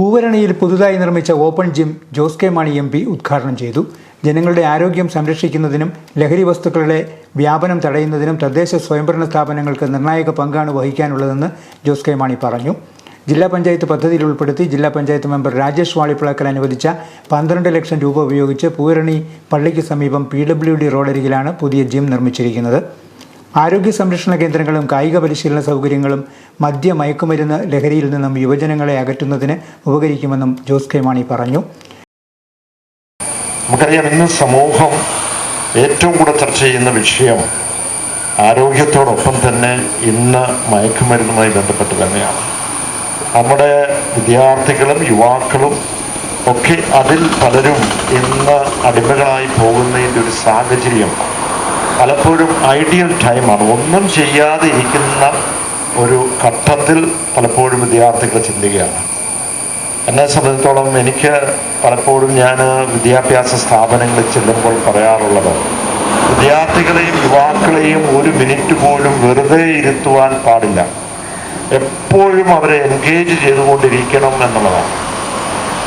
പൂവരണിയിൽ പുതുതായി നിർമ്മിച്ച open gym Jose K Mani M P ഉദ്ഘാടനം ചെയ്തു. ജനങ്ങളുടെ ആരോഗ്യം സംരക്ഷിക്കുന്നതിനും ലഹരി വസ്തുക്കളുടെ വ്യാപനം തടയുന്നതിനും തദ്ദേശ സ്വയംഭരണ സ്ഥാപനങ്ങൾക്ക് നിർണായക പങ്കാണ് വഹിക്കാനുള്ളതെന്ന് ജോസ് കെ മാണി പറഞ്ഞു. ജില്ലാ പഞ്ചായത്ത് പദ്ധതിയിൽ ഉൾപ്പെടുത്തി ജില്ലാ പഞ്ചായത്ത് മെമ്പർ രാജേഷ് വാളിപ്പിളക്കൽ അനുവദിച്ച പന്ത്രണ്ട് ലക്ഷം രൂപ ഉപയോഗിച്ച് പൂവരണി പള്ളിക്ക് സമീപം പി ഡബ്ല്യു ഡി റോഡരികിലാണ് പുതിയ ജിം നിർമ്മിച്ചിരിക്കുന്നത്. ആരോഗ്യ സംരക്ഷണ കേന്ദ്രങ്ങളും കായിക പരിശീലന സൗകര്യങ്ങളും മദ്യ മയക്കുമരുന്ന് ലഹരിയിൽ നിന്നും യുവജനങ്ങളെ അകറ്റുന്നതിന് ഉപകരിക്കുമെന്നും ജോസ് കെ മാണി പറഞ്ഞു. നമുക്കറിയാം ഇന്ന് സമൂഹം ഏറ്റവും കൂടുതൽ ചർച്ച ചെയ്യുന്ന വിഷയം ആരോഗ്യത്തോടൊപ്പം തന്നെ ഇന്ന് മയക്കുമരുന്നുമായി ബന്ധപ്പെട്ട് തന്നെയാണ്. നമ്മുടെ വിദ്യാർത്ഥികളും യുവാക്കളും ഒക്കെ അതിൽ പലരും ഇന്ന് അടിമകളായി പോകുന്നതിന്റെ ഒരു സാഹചര്യം പലപ്പോഴും ഐഡിയൽ ടൈമാണ് ഒന്നും ചെയ്യാതെ ഇരിക്കുന്ന ഒരു ഘട്ടത്തിൽ പലപ്പോഴും വിദ്യാർത്ഥികൾ ചിന്തിക്കുകയാണ്. എന്നെ സംബന്ധിച്ചിടത്തോളം എനിക്ക് പലപ്പോഴും ഞാൻ വിദ്യാഭ്യാസ സ്ഥാപനങ്ങളിൽ ചെല്ലുമ്പോൾ പറയാറുള്ളത് വിദ്യാർത്ഥികളെയും യുവാക്കളെയും ഒരു മിനിറ്റ് പോലും വെറുതെ ഇരുത്തുവാൻ പാടില്ല. എപ്പോഴും അവരെ എൻഗേജ് ചെയ്തുകൊണ്ടിരിക്കണം എന്നുള്ളതാണ്.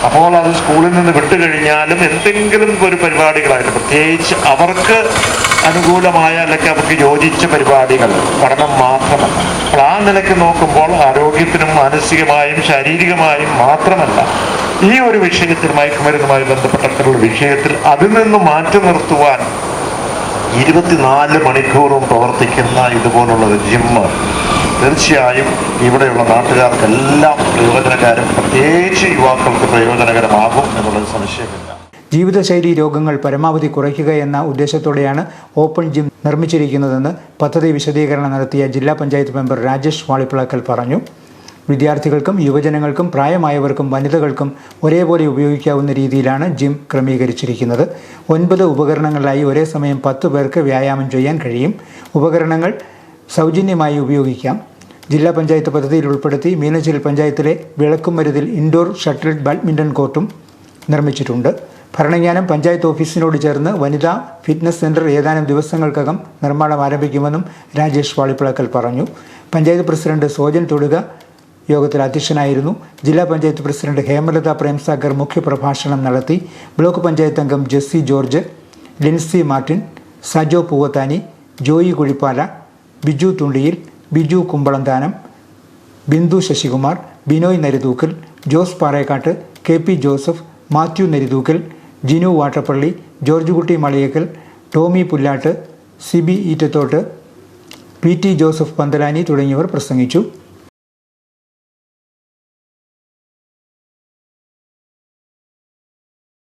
അപ്പോൾ അത് സ്കൂളിൽ നിന്ന് വിട്ടു കഴിഞ്ഞാലും എന്തെങ്കിലും ഒരു പരിപാടികളായിട്ട് പ്രത്യേകിച്ച് അവർക്ക് അനുകൂലമായ അല്ലെങ്കിൽ അവർക്ക് യോജിച്ച പരിപാടികൾ പഠനം മാത്രമല്ല. അപ്പോൾ ആ നിലയ്ക്ക് നോക്കുമ്പോൾ ആരോഗ്യത്തിനും മാനസികമായും ശാരീരികമായും മാത്രമല്ല ഈ ഒരു വിഷയത്തിൽ മയക്കുമരുന്നുമായി ബന്ധപ്പെട്ടിട്ടുള്ള വിഷയത്തിൽ അതിൽ നിന്ന് മാറ്റി നിർത്തുവാൻ ഇരുപത്തിനാല് മണിക്കൂറും പ്രവർത്തിക്കുന്ന ഇതുപോലുള്ള ജിമ്മ് തീർച്ചയായും ഇവിടെയുള്ള നാട്ടുകാർക്കെല്ലാം പ്രയോജനകാരം പ്രത്യേകിച്ച് യുവാക്കൾക്ക് പ്രയോജനകരമാകും എന്നുള്ളത് സംശയമില്ല. ജീവിതശൈലി രോഗങ്ങൾ പരമാവധി കുറയ്ക്കുക എന്ന ഉദ്ദേശത്തോടെയാണ് ഓപ്പൺ ജിം നിർമ്മിച്ചിരിക്കുന്നതെന്ന് പദ്ധതി വിശദീകരണം നടത്തിയ ജില്ലാ പഞ്ചായത്ത് മെമ്പർ രാജേഷ് വാളിപ്പിളക്കൽ പറഞ്ഞു. വിദ്യാർത്ഥികൾക്കും യുവജനങ്ങൾക്കും പ്രായമായവർക്കും വനിതകൾക്കും ഒരേപോലെ ഉപയോഗിക്കാവുന്ന രീതിയിലാണ് ജിം ക്രമീകരിച്ചിരിക്കുന്നത്. ഒൻപത് ഉപകരണങ്ങളായി ഒരേ സമയം പത്ത് പേർക്ക് വ്യായാമം ചെയ്യാൻ കഴിയും. ഉപകരണങ്ങൾ സൗജന്യമായി ഉപയോഗിക്കാം. ജില്ലാ പഞ്ചായത്ത് പദ്ധതിയിൽ ഉൾപ്പെടുത്തി മീനച്ചിൽ പഞ്ചായത്തിലെ വിളക്കുമരുതിൽ ഇൻഡോർ ഷട്ടിൽ ബാഡ്മിന്റൺ കോർട്ടും നിർമ്മിച്ചിട്ടുണ്ട്. ഭരണജ്ഞാനം പഞ്ചായത്ത് ഓഫീസിനോട് ചേർന്ന് വനിതാ ഫിറ്റ്നസ് സെന്റർ ഏതാനും ദിവസങ്ങൾക്കകം നിർമ്മാണം ആരംഭിക്കുമെന്നും രാജേഷ് വാളിപ്പിളക്കൽ പറഞ്ഞു. പഞ്ചായത്ത് പ്രസിഡന്റ് സോജൻ തൊടുക യോഗത്തിൽ അധ്യക്ഷനായിരുന്നു. ജില്ലാ പഞ്ചായത്ത് പ്രസിഡന്റ് ഹേമലത പ്രേംസാഗർ മുഖ്യപ്രഭാഷണം നടത്തി. ബ്ലോക്ക് പഞ്ചായത്ത് അംഗം Jessy George Lincy Martin Sajo Poovathani Joy Kuzhippala Biju Thundiyil Biju Kumbalanthanam Bindu Sasikumar Binoy Narithookkal Jose Parekkattu K P Joseph Mathew Narithookkal Jinu Vattappally George Kutty Maliyakkal Tomy Pullattu Siby Eettathottu P T Joseph Panthalani തുടങ്ങിയവർ പ്രസംഗിച്ചു.